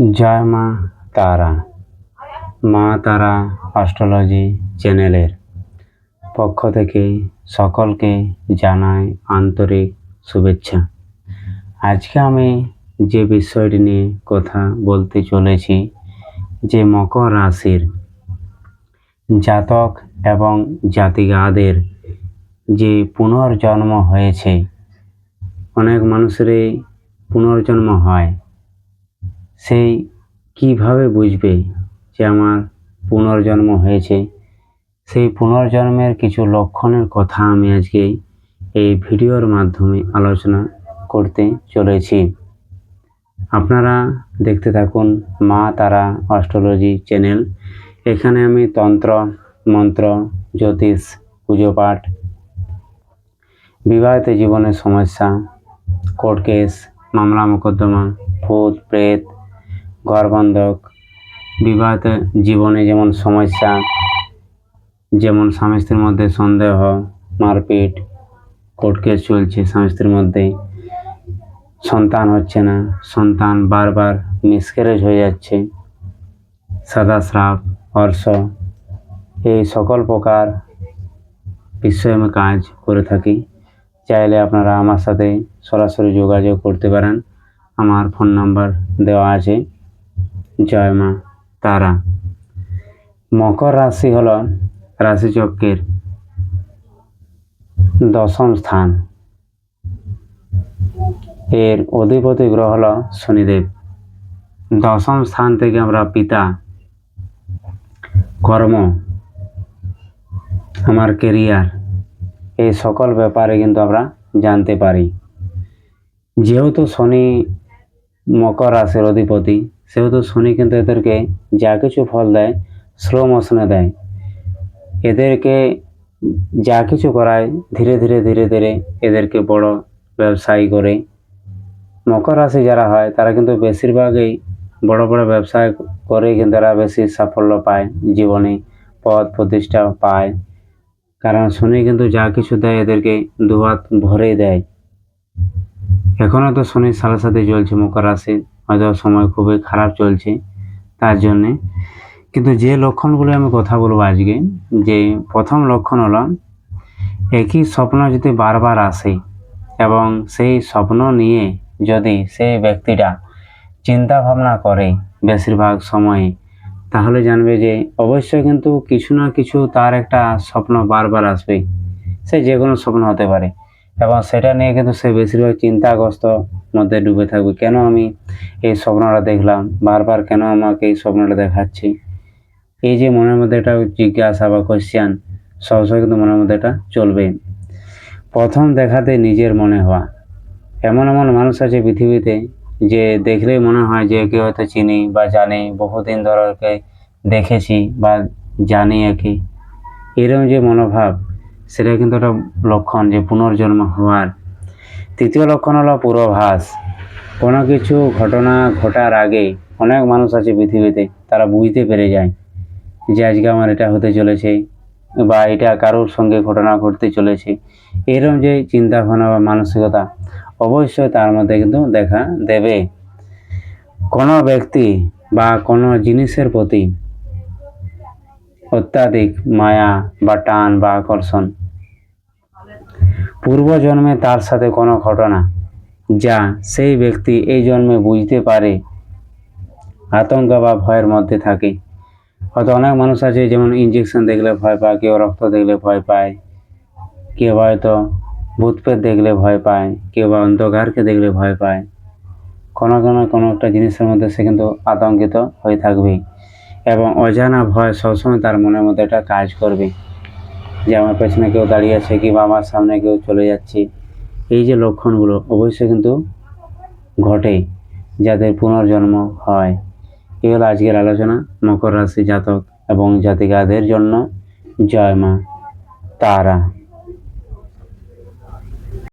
জয় মা তারা মা তারা অস্ট্রোলজি চ্যানেলের পক্ষ থেকে সকলকে জানাই আন্তরিক শুভেচ্ছা। আজকে আমি যে বিষয়টি নিয়ে কথা বলতে চলেছি, যে মকর রাশির জাতক এবং জাতিগাদের যে পুনর্জন্ম হয়েছে, অনেক মানুষেরই পুনর্জন্ম হয়। সেই কীভাবে বুঝবে যে আমার পুনর্জন্ম হয়েছে? সেই পুনর্জন্মের কিছু লক্ষণের কথা আমি আজকে এই ভিডিওর মাধ্যমে আলোচনা করতে চলেছি। আপনারা দেখতে থাকুন মা তারা অস্ট্রোলজি চ্যানেল। এখানে আমি তন্ত্র, মন্ত্র, জ্যোতিষ, পুজো পাঠ, বিবাহিত জীবনের সমস্যা, কোর্ট কেস, মামলা, মোকদ্দমা, ভূত, প্রেত ঘরবন্ধক বিবাহিত জীবনে যেমন সমস্যা, যেমন স্বামী স্ত্রীর মধ্যে সন্দেহ, মারপিট, কোর্ট কেস চলছে স্বামী স্ত্রীর মধ্যে, সন্তান হচ্ছে না, সন্তান বারবার মিসক্যারেজ হয়ে যাচ্ছে সাদা স্রাব অর্শ এই সকল প্রকার বিষয়ে আমি কাজ করে থাকি। চাইলে আপনারা আমার সাথে সরাসরি যোগাযোগ করতে পারেন। আমার ফোন নাম্বার দেওয়া আছে। জয় মা, তারা। মকর রাশি হল রাশিচক্রের দশম স্থান। এর অধিপতি গ্রহ হল শনিদেব। দশম স্থান থেকে আমরা পিতা। কর্ম। আমার কেরিয়ার এই সকল ব্যাপারে কিন্তু আমরা জানতে পারি। যেহেতু শনি মকর রাশির অধিপতি সেহেতু শনি কিন্তু এদেরকে যা কিছু ফল দেয় স্লো মোশনে দেয়। এদেরকে যা কিছু করায়, ধীরে ধীরে ধীরে ধীরে এদেরকে বড় ব্যবসায়ী করে। মকর রাশি যারা হয়, তারা কিন্তু বেশিরভাগই বড় বড় ব্যবসায় করে কিন্তু তারা বেশি সাফল্য পায়, জীবনে পদ প্রতিষ্ঠা পায়। কারণ শনি কিন্তু যা কিছু দেয়, এদেরকে দুহাত ভরে দেয়। এখনও তো শনির সাথে সাথে চলছে মকর রাশি। হয়তো সময় খুবই খারাপ চলছে তার জন্যে। কিন্তু যে লক্ষণগুলো আমি কথা বলব আজকে, যে প্রথম লক্ষণ হলো, একই স্বপ্ন যদি বারবার আসে এবং সেই স্বপ্ন নিয়ে যদি সেই ব্যক্তিটা চিন্তা ভাবনা করে বেশিরভাগ সময়ে, তাহলে জানবে যে অবশ্যই কিন্তু কিছু না কিছু তার একটা স্বপ্ন বারবার আসবে। সে যে কোনো স্বপ্ন হতে পারে। এবং সেটা নিয়ে কিন্তু সে বেশিরভাগ চিন্তাগ্রস্ত মধ্যে ডুবে থাকবে। কেন আমি এই স্বপ্নটা দেখলাম? বারবার কেন আমাকে এই স্বপ্নটা দেখাচ্ছে? এই যে মনের মধ্যে একটা জিজ্ঞাসা বা কোশ্চেন সবসময় কিন্তু মনের মধ্যে এটা চলবে। প্রথম দেখাতে নিজের মনে হওয়া। এমন এমন মানুষ আছে পৃথিবীতে যে দেখলেই মনে হয় যে কেউ হয়তো চিনি বা জানি, বহুদিন ধরে দেখেছি বা জানি একে এরকম যে মনোভাব সেটা কিন্তু একটা লক্ষণ যে পুনর্জন্ম হওয়ার। তৃতীয় লক্ষণ হলো পূর্বাভাস। কোনো কিছু ঘটনা ঘটার আগে অনেক মানুষ আছে পৃথিবীতে, তারা বুঝতে পেরে যায় যে আজকে আমার এটা হতে চলেছে বা এটা কারোর সঙ্গে ঘটনা ঘটতে চলেছে। এরকম যে চিন্তা ভাবনা বা মানসিকতা অবশ্যই তার মধ্যে কিন্তু দেখা দেবে। কোনো ব্যক্তি বা কোনো জিনিসের প্রতি অত্যাধিক মায়া বা টান বা আকর্ষণ। পূর্বজন্মে তার সাথে কোনো ঘটনা যা সেই ব্যক্তি এই জন্মে বুঝতে পারে, আতঙ্ক বা ভয়ের মধ্যে থাকে। হয়তো অনেক মানুষ আছে যেমন ইঞ্জেকশন দেখলে ভয় পায়, কেউ রক্ত দেখলে ভয় পায়, কেউ হয়তো ভূতপ্রেত দেখলে ভয় পায়, কেউ বা অন্ধকারকে দেখলে ভয় পায়। কোনো কোনো কোনো একটা জিনিসের মধ্যে সে কিন্তু আতঙ্কিত হয়ে থাকবে এবং অজানা ভয় সবসময় তার মনের মধ্যে একটা কাজ করবে যে আমার পেছনে কেউ দাঁড়িয়ে আছে কিংবা আমার সামনে কেউ চলে যাচ্ছে। এই যে লক্ষণগুলো অবশ্যই কিন্তু ঘটে যাদের পুনর্জন্ম হয়। এই হলো আজকের আলোচনা। মকর রাশি জাতক এবং জাতিকাদের জন্য জয় মা তারা।